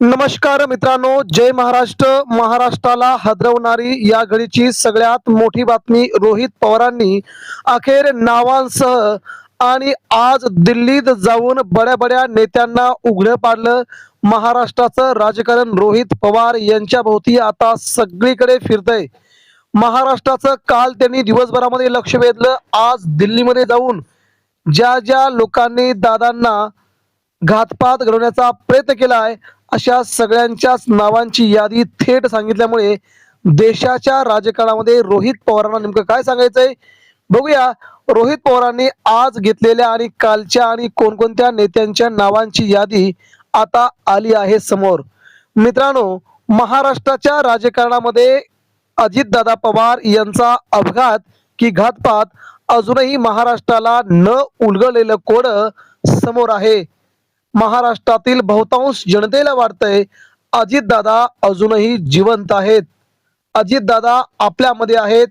नमस्कार मित्रांनो जय महाराष्ट्र. महाराष्ट्राला हदरवणारी या घडीची सगळ्यात मोठी बातमी रोहित पवारांनी अखेर नावांसह आणि आज दिल्लीत जाऊन बड्या बड्या नेत्यांना उघडं पाडलं. महाराष्ट्राचं राजकारण रोहित पवार यांच्या भोवती आता सगळीकडे फिरतंय. महाराष्ट्राचं काल त्यांनी दिवसभरामध्ये लक्ष वेधलं. आज दिल्लीमध्ये जाऊन ज्या ज्या लोकांनी दादांना घातपात घडवण्याचा प्रयत्न केलाय अशा सगळ्यांच्याच नावांची यादी थेट सांगितल्यामुळे देशाच्या राजकारणामध्ये रोहित पवारांना नेमकं काय सांगायचंय? बघूया. रोहित पवारांनी आज घेतलेल्या आणि कालच्या आणि कोणकोणत्या नेत्यांच्या नावांची यादी आता आली आहे समोर. मित्रांनो महाराष्ट्राच्या राजकारणामध्ये अजितदादा पवार यांचा अपघात की घातपात अजूनही महाराष्ट्राला न उलगडलेलं कोड समोर आहे. महाराष्ट्रातील बहुतांश जनतेला वाटतंय अजितदादा अजूनही जिवंत आहेत. अजितदादा आपल्यामध्ये आहेत.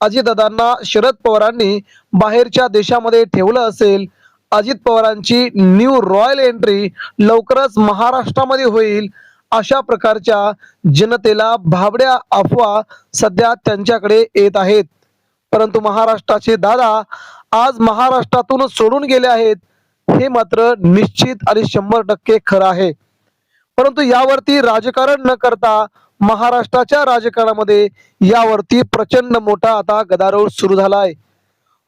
अजितदादांना शरद पवारांनी बाहेरच्या देशामध्ये ठेवलं असेल. अजित पवारांची न्यू रॉयल एंट्री लवकरच महाराष्ट्रामध्ये होईल अशा प्रकारच्या जनतेला भाबड्या अफवा सध्या त्यांच्याकडे येत आहेत. परंतु महाराष्ट्राचे दादा आज महाराष्ट्रातून सोडून गेले आहेत. हे मात्र निश्चित आणि शंभर टक्के खरं आहे. परंतु यावरती राजकारण न करता महाराष्ट्राच्या राजकारणामध्ये यावरती प्रचंड मोठा आता गदारोळ सुरू झाला आहे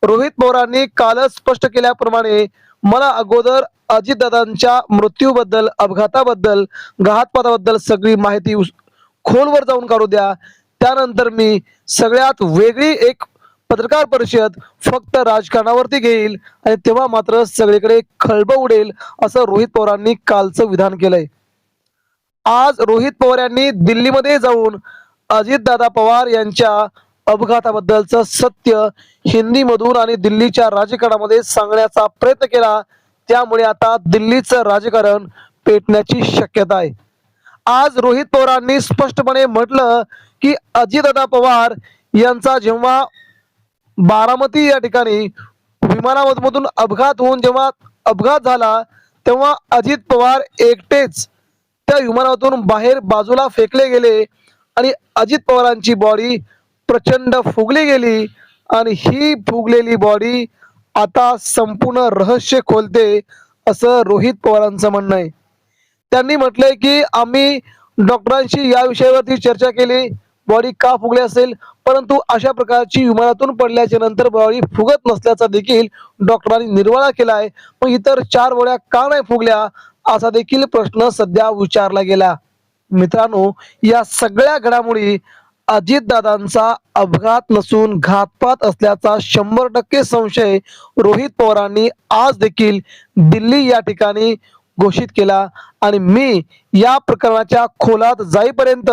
रोहित पवारांनी कालच स्पष्ट केल्याप्रमाणे मला अगोदर अजितदादांच्या मृत्यूबद्दल अपघाताबद्दल घातपाताबद्दल सगळी माहिती खोलवर जाऊन काढू द्या. त्यानंतर मी सगळ्यात वेगळी एक पत्रकार परिषद फक्त राजकारणावरती घेईल आणि तेव्हा मात्र सगळीकडे खळब उडेल असं रोहित पवारांनी कालचं विधान केलंय. आज रोहित पवार यांनी दिल्लीमध्ये जाऊन अजितदादा पवार यांच्या अपघाताबद्दलचं सत्य हिंदीमधून आणि दिल्लीच्या राजकारणामध्ये सांगण्याचा प्रयत्न केला त्यामुळे आता दिल्लीचं राजकारण पेटण्याची शक्यता आहे. आज रोहित पवारांनी स्पष्टपणे म्हटलं की अजितदादा पवार यांचा जेव्हा बारामती या ठिकाणी विमानामधून अपघात होऊन जेव्हा अपघात झाला तेव्हा अजित पवार एकटेच त्या विमानातून बाहेर बाजूला फेकले गेले आणि अजित पवारांची बॉडी प्रचंड फुगली गेली आणि ही फुगलेली बॉडी आता संपूर्ण रहस्य खोलते असं रोहित पवारांचं म्हणणं आहे. त्यांनी म्हटलंय की आम्ही डॉक्टरांशी या विषयावरती चर्चा केली. बॉडी का फुगली असेल? परंतु अशा प्रकारची विमानातून पडल्याच्या नंतर बॉडी फुगत नसल्याचा देखील डॉक्टरांनी निर्वाळा केला आहे. मग इतर चार बॉड्या का नाही फुगल्या? असा देखील प्रश्न सध्या विचारला गेला. मित्रांनो या सगळ्या घडामोडी अजितदादांचा अपघात नसून घातपात असल्याचा शंभर टक्के संशय रोहित पवारांनी आज देखील दिल्ली या ठिकाणी घोषित केला. आणि मी या प्रकरणाच्या खोलात जाईपर्यंत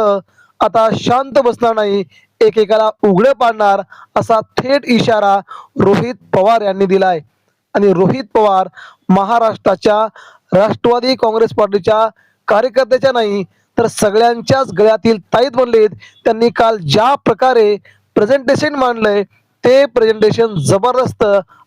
आता शांत बसणार नाही एकेकाला उघडं पाडणार असा थेट इशारा रोहित पवार यांनी दिलाय. आणि रोहित पवार महाराष्ट्राच्या राष्ट्रवादी काँग्रेस पार्टीच्या कार्यकर्त्याच्या नाही तर सगळ्यांच्याच गळ्यातील ताईत बनलेत. त्यांनी काल ज्या प्रकारे प्रेझेंटेशन मांडलंय ते प्रेझेंटेशन जबरदस्त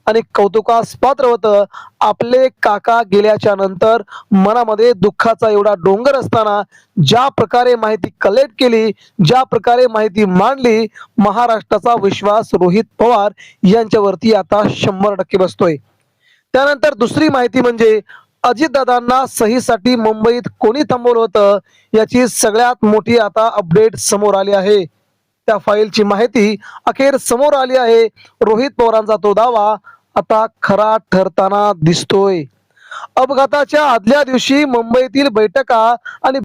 आणि कौतुकास पात्र होतं. आपले काका गेल्याच्यानंतर मनामध्ये दुःखाचा एवढा डोंगर असताना ज्या प्रकारे माहिती कलेक्ट केली ज्या प्रकारे माहिती मांडली महाराष्ट्राचा विश्वास रोहित पवार यांच्यावरती आता शंभर टक्के बसतोय. त्यानंतर दुसरी माहिती म्हणजे अजितदादांना सहीसाठी मुंबईत कोणी थांबवलं होतं याची सगळ्यात मोठी आता अपडेट समोर आली आहे. त्या फाईलची माहिती अखेर समोर आली आहे. रोहित पवारांचा तो दावा आता खरा ठरताना दिसतोय. अपघाताच्या आदल्या दिवशी मुंबईतील बैठका आणि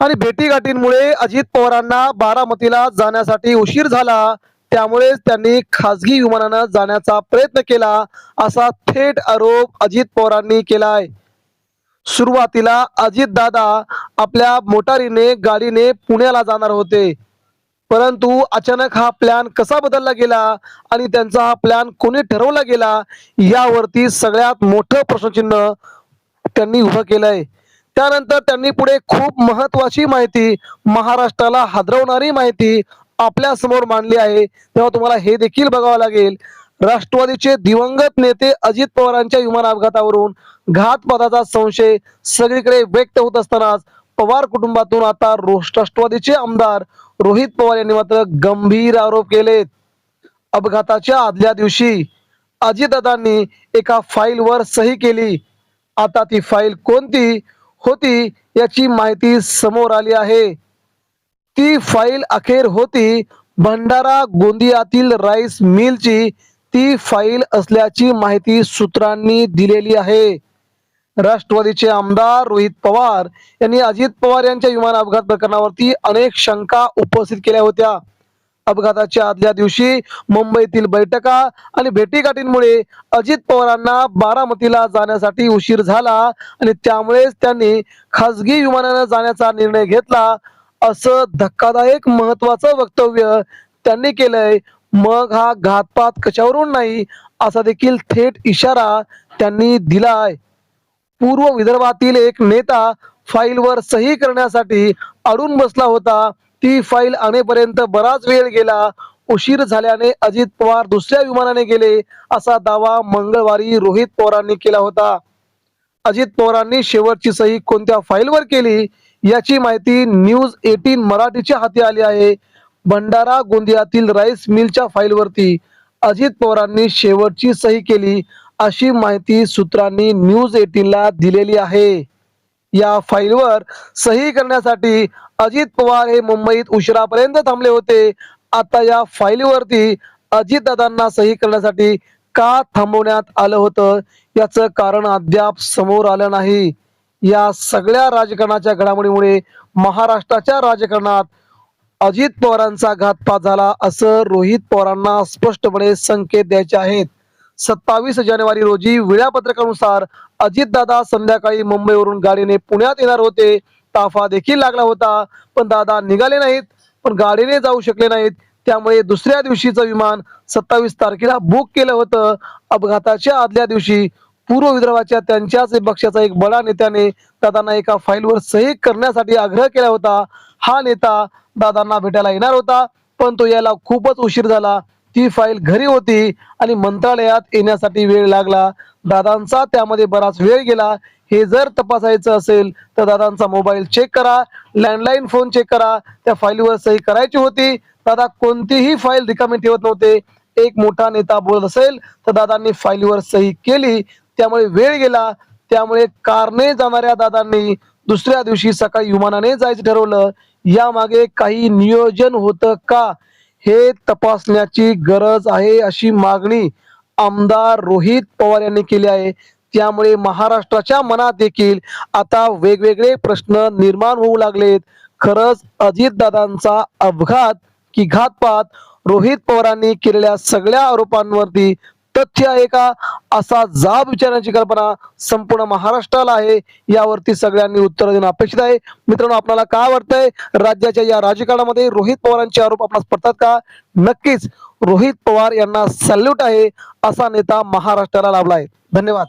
आणि भेटीगाठींमुळे अजित पवारांना बारामतीला जाण्यासाठी उशीर झाला. त्यामुळेच त्यांनी खासगी विमानानं जाण्याचा प्रयत्न केला असा थेट आरोप अजित पवारांनी केलाय. सुरुवातीला अजित दादा आपल्या मोटारीने गाडीने पुण्याला जाणार होते. परंतु अचानक हा प्लॅन कसा बदलला गेला आणि त्यांचा हा प्लॅन कोणी ठरवला गेला यावरती सगळ्यात मोठं प्रश्नचिन्ह त्यांनी उभं केलंय. त्यानंतर त्यांनी पुढे खूप महत्वाची माहिती महाराष्ट्राला हादरवणारी माहिती आपल्यासमोर मांडली आहे. तेव्हा तुम्हाला हे देखील बघावं लागेल. राष्ट्रवादीचे दिवंगत नेते अजित पवारांच्या विमान अपघातावरून घातपाताचा संशय सगळीकडे व्यक्त होत असतानाच पवार कुटुंबातून आता राष्ट्रवादीचे आमदार रोहित पवार यांनी मात्र गंभीर आरोप केलेत. अपघाताच्या आदल्या दिवशी अजितदादांनी एका फाईलवर सही केली. आता ती फाईल कोणती होती याची माहिती समोर आली आहे. ती फाईल अखेर होती भंडारा गोंदियातील राईस मिलची. ती फाईल असल्याची माहिती सूत्रांनी दिलेली आहे. राष्ट्रवादीचे आमदार रोहित पवार यांनी अजित पवार यांच्या विमान अपघात प्रकरणावरती अनेक शंका उपस्थित केल्या होत्या. अपघाताच्या आदल्या दिवशी मुंबईतील बैठका आणि भेटीगाठींमुळे अजित पवारांना बारामतीला जाण्यासाठी उशीर झाला आणि त्यामुळेच त्यांनी खासगी विमानानं जाण्याचा निर्णय घेतला असं धक्कादायक महत्वाचं वक्तव्य त्यांनी केलंय. मग हा घातपात कशावरून नाही असा देखील थेट इशारा त्यांनी दिलाय. पूर्व विदर्भातील एक नेता फाईलवर सही करण्यासाठी अडून बसला होता. ती फाईल आणेपर्यंत बराच वेळ गेला. उशीर झाल्याने अजित पवार दुसऱ्या विमानाने गेले असा दावा मंगळवारी रोहित पवारांनी केला होता. अजित पवारांनी शेवटची सही कोणत्या फाईलवर केली याची माहिती न्यूज एटीन मराठीच्या हाती आली आहे. भंडारा गोंदियातील राईस मिलच्या फाईलवरती अजित पवारांनी शेवटची सही केली. अशी माहिती सूत्रांनी न्यूज एटीनला दिलेली आहे. या फाईलवर सही करण्यासाठी अजित पवार हे मुंबईत उशिरापर्यंत थांबले होते. आता या फाईलवरती अजितदादांना सही करण्यासाठी का थांबवण्यात आलं होतं याचं कारण अद्याप समोर आलं नाही. या सगळ्या राजकारणाच्या घडामोडीमुळे महाराष्ट्राच्या राजकारणात अजित पवारांचा घातपात झाला असं रोहित पवारांना स्पष्टपणे संकेत द्यायचे आहेत. सत्तावीस जानेवारी रोजी वेळापत्रकानुसार अजितदादा संध्याकाळी मुंबईवरून गाडीने पुण्यात येणार होते. ताफा देखील लागला होता पण दादा निघाले नाहीत पण गाडीने जाऊ शकले नाहीत. त्यामुळे दुसऱ्या दिवशीचं विमान सत्तावीस तारखेला बुक केलं होतं. अपघाताच्या आदल्या दिवशी पूर्व विदर्भाच्या त्यांच्याच पक्षाचा एक बडा नेत्याने दादांना एका फाईलवर सही करण्यासाठी आग्रह केला होता. हा नेता दादांना भेटायला येणार होता पण तो यायला खूपच उशीर झाला. ती फाईल घरी होती आणि मंत्रालयात येण्यासाठी वेळ लागला. दादांचा त्यामध्ये बराच वेळ गेला. हे जर तपासायचं असेल तर दादांचा मोबाईल चेक करा लँडलाईन फोन चेक करा. त्या फाईलवर सही करायची होती. दादा कोणतीही फाईल रिकामी ठेवत नव्हते. एक मोठा नेता बोलत असेल तर दादांनी फाईलवर सही केली. त्यामुळे वेळ गेला. त्यामुळे कारने जाणाऱ्या दादांनी दुसऱ्या दिवशी सकाळी विमानाने जायचं ठरवलं. यामागे काही नियोजन होतं का? हे तपासण्याची गरज आहे अशी मागणी आमदार रोहित पवार यांनी केली आहे. त्यामुळे महाराष्ट्राच्या मनात देखील आता वेगवेगळे प्रश्न निर्माण होऊ लागलेत. खरंच अजितदादांचा अपघात की घातपात रोहित पवारांनी केलेल्या सगळ्या आरोपांवरती तथ्य आहे का? असा जाब विचारण्याची कल्पना संपूर्ण महाराष्ट्राला आहे. यावरती सगळ्यांनी उत्तर देणं अपेक्षित आहे. मित्रांनो आपल्याला काय वाटतंय? राज्याच्या या राजकारणामध्ये रोहित पवारांचे आरोप आपणास पडतात का? नक्कीच रोहित पवार यांना सल्यूट आहे असा नेता महाराष्ट्राला लाभला आहे धन्यवाद.